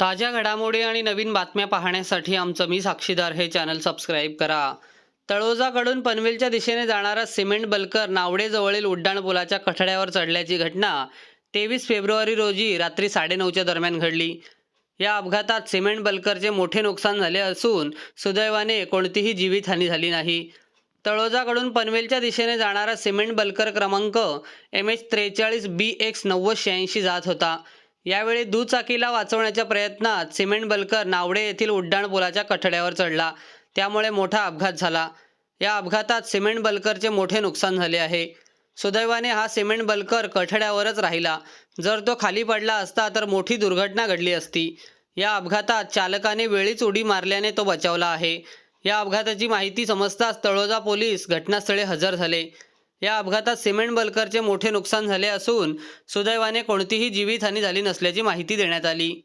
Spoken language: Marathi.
ताज्या घडामोडी आणि नवीन बातम्या पाहण्यासाठी आमचं मी साक्षीदार हे चॅनल सबस्क्राईब करा. तळोजाकडून पनवेलच्या दिशेने जाणारा सिमेंट बल्कर नावडेजवळील उड्डाणपुलाच्या कठड्यावर चढल्याची घटना तेवीस फेब्रुवारी रोजी रात्री साडेनऊच्या दरम्यान घडली. या अपघातात सिमेंट बल्करचे मोठे नुकसान झाले असून सुदैवाने कोणतीही जीवितहानी झाली नाही. तळोजाकडून पनवेलच्या दिशेने जाणारा सिमेंट बल्कर क्रमांक एम एच त्रेचाळीस बी एक्स नव्वद शहाऐंशी जात होता. यावेळी दुचाकीला वाचवण्याच्या प्रयत्नात सिमेंट बल्कर नावडे येथील उड्डाण पुलाच्या कठड्यावर चढला. त्यामुळे मोठा अपघात झाला. या अपघातात सिमेंट बल्करचे मोठे नुकसान झाले आहे. सुदैवाने हा सिमेंट बल्कर कठड्यावरच राहिला. जर तो खाली पडला असता तर मोठी दुर्घटना घडली असती. या अपघातात चालकाने वेळीच उडी मारल्याने तो बचावला आहे. या अपघाताची माहिती समजताच तळोजा पोलीस घटनास्थळी हजर झाले. या अपघातात सिमेंट बल्करचे मोठे नुकसान झाले असून सुदैवाने कोणतीही जीवितहानी झाली नसल्याची माहिती देण्यात आली.